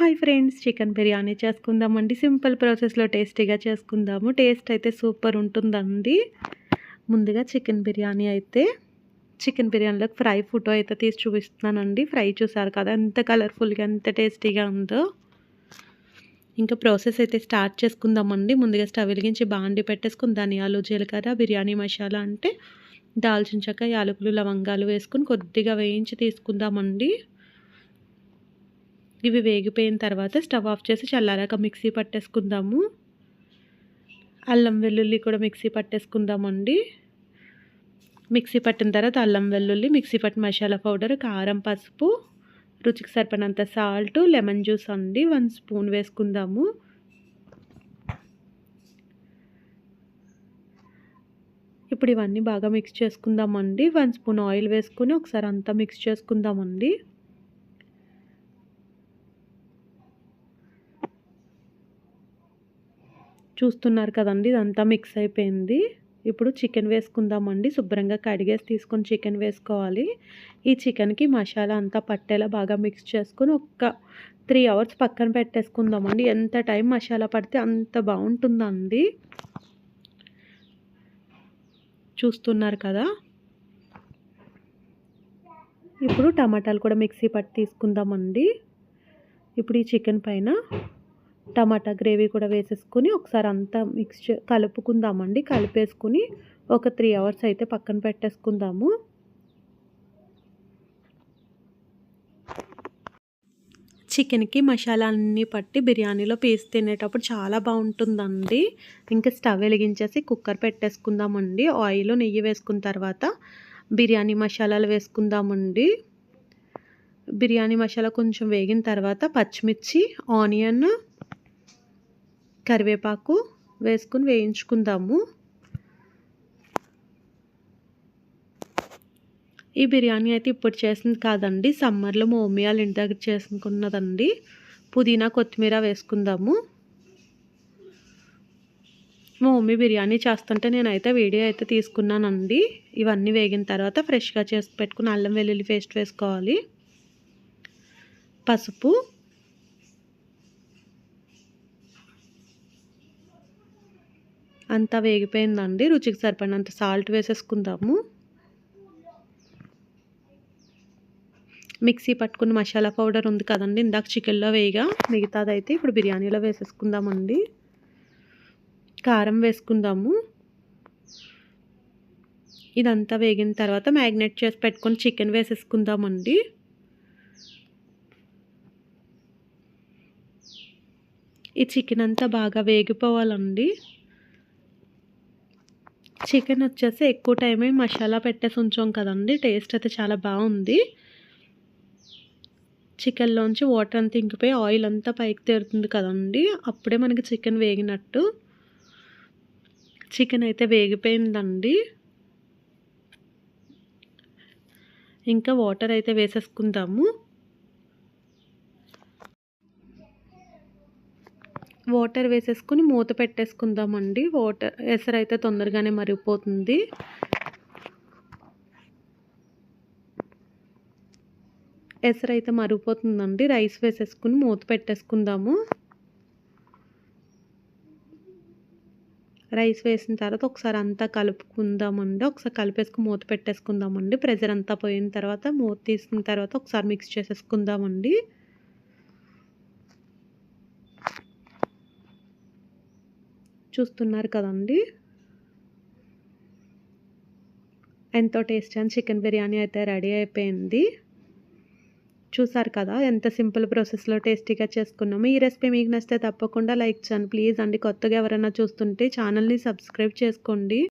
Hi friends chicken biryani చేసుకుందామండి. Simple ప్రాసెస్లో టేస్టీగా చేసుకుందాము. టేస్ట్ అయితే సూపర్ ఉంటుందండి. ముందుగా చికెన్ బిర్యానీ అయితే చికెన్ బిర్యానీలోకి ఫ్రై ఫోటో అయితే తీసి చూపిస్తున్నానండి. ఫ్రై చూసారు కదా ఎంత కలర్ఫుల్గా ఎంత టేస్టీగా ఉందో. ఇంకా ప్రాసెస్ అయితే స్టార్ట్ చేసుకుందామండి. ముందుగా స్టవ్ వెలిగించి బాండి పెట్టేసుకుని ధనియాలు జీలకర్ర బిర్యానీ మసాలా అంటే దాల్చిన చెక్క యాలకులు లవంగాలు వేసుకుని కొద్దిగా వేయించి తీసుకుందామండి. ఇవి వేగిపోయిన తర్వాత స్టవ్ ఆఫ్ చేసి చల్లారాక మిక్సీ పట్టేసుకుందాము. అల్లం వెల్లుల్లి కూడా మిక్సీ పట్టేసుకుందామండి. మిక్సీ పట్టిన తర్వాత అల్లం వెల్లుల్లి మిక్సీ పట్టిన మసాలా పౌడర్ కారం పసుపు రుచికి సరిపడినంత సాల్ట్ లెమన్ జ్యూస్ అండి. వన్ స్పూన్ వేసుకుందాము. ఇప్పుడు ఇవన్నీ బాగా మిక్స్ చేసుకుందామండి. వన్ స్పూన్ ఆయిల్ వేసుకుని ఒకసారి అంతా మిక్స్ చేసుకుందామండి. చూస్తున్నారు కదండి ఇదంతా మిక్స్ అయిపోయింది. ఇప్పుడు చికెన్ వేసుకుందామండి. శుభ్రంగా కడిగేసి తీసుకొని చికెన్ వేసుకోవాలి. ఈ చికెన్కి మసాలా అంతా పట్టేలా బాగా మిక్స్ చేసుకొని ఒక్క త్రీ అవర్స్ పక్కన పెట్టేసుకుందామండి. ఎంత టైం మసాలా పడితే అంత బాగుంటుందండి. చూస్తున్నారు కదా. ఇప్పుడు టమాటాలు కూడా మిక్సీ పట్టి తీసుకుందామండి. ఇప్పుడు ఈ చికెన్ పైన టమాటా గ్రేవీ కూడా వేసేసుకొని ఒకసారి అంతా మిక్స్ కలుపుకుందామండి. కలిపేసుకుని ఒక త్రీ అవర్స్ అయితే పక్కన పెట్టేసుకుందాము. చికెన్కి మసాలా అన్నీ పట్టి బిర్యానీలో పీస్ తినేటప్పుడు చాలా బాగుంటుందండి. ఇంకా స్టవ్ వెలిగించేసి కుక్కర్ పెట్టేసుకుందామండి. ఆయిల్ నెయ్యి వేసుకున్న తర్వాత బిర్యానీ మసాలాలు వేసుకుందామండి. బిర్యానీ మసాలా కొంచెం వేగిన తర్వాత పచ్చిమిర్చి ఆనియన్ కరివేపాకు వేసుకుని వేయించుకుందాము. ఈ బిర్యానీ అయితే ఇప్పుడు చేసింది కాదండి. సమ్మర్లో మా మమ్మీ ఇంటి దగ్గర చేసుకున్నదండి. పుదీనా కొత్తిమీర వేసుకుందాము. మా మమ్మీ బిర్యానీ చేస్తుంటే నేనైతే వీడియో అయితే తీసుకున్నానండి. ఇవన్నీ వేగిన తర్వాత ఫ్రెష్గా చేసి పెట్టుకుని అల్లం వెల్లుల్లి పేస్ట్ వేసుకోవాలి. పసుపు అంతా వేగిపోయిందండి. రుచికి సరిపడినంత సాల్ట్ వేసేసుకుందాము. మిక్సీ పట్టుకున్న మసాలా పౌడర్ ఉంది కదండి ఇందాక చికెన్లో వేయగా. మిగతాది అయితే ఇప్పుడు బిర్యానీలో వేసేసుకుందామండి. కారం వేసుకుందాము. ఇదంతా వేగిన తర్వాత మ్యాగ్నేట్ చేసి పెట్టుకొని చికెన్ వేసేసుకుందామండి. ఈ చికెన్ అంతా బాగా వేగిపోవాలండి. చికెన్ వచ్చేసి ఎక్కువ టైమే మసాలా పెట్టేసి ఉంచాం కదండి. టేస్ట్ అయితే చాలా బాగుంది. చికెన్లోంచి వాటర్ అంతా ఇంకిపోయి ఆయిల్ అంతా పైకి తేరుతుంది కదండి. అప్పుడే మనకి చికెన్ వేగినట్టు. చికెన్ అయితే వేగిపోయిందండి. ఇంకా వాటర్ అయితే వేసేసుకుందాము. వాటర్ వేసేసుకుని మూత పెట్టేసుకుందామండి. వాటర్ ఎసరు అయితే తొందరగానే మరిగిపోతుంది. ఎసరు అయితే మరిగిపోతుందండి. రైస్ వేసేసుకుని మూత పెట్టేసుకుందాము. రైస్ వేసిన తర్వాత ఒకసారి అంతా కలుపుకుందామండి. ఒకసారి కలిపేసుకుని మూత పెట్టేసుకుందామండి. ప్రెజర్ అంతా పోయిన తర్వాత మూత తీసిన తర్వాత ఒకసారి మిక్స్ చేసేసుకుందామండి. చూస్తున్నారు కదండి. ఎంతో టేస్టీ అని చికెన్ బిర్యానీ అయితే రెడీ అయిపోయింది. చూసారు కదా ఎంత సింపుల్ ప్రాసెస్లో టేస్టీగా చేసుకున్నాము. ఈ రెసిపీ మీకు నచ్చితే తప్పకుండా లైక్ చేయండి ప్లీజ్. అండి కొత్తగా ఎవరైనా చూస్తుంటే ఛానల్ని సబ్స్క్రైబ్ చేసుకోండి.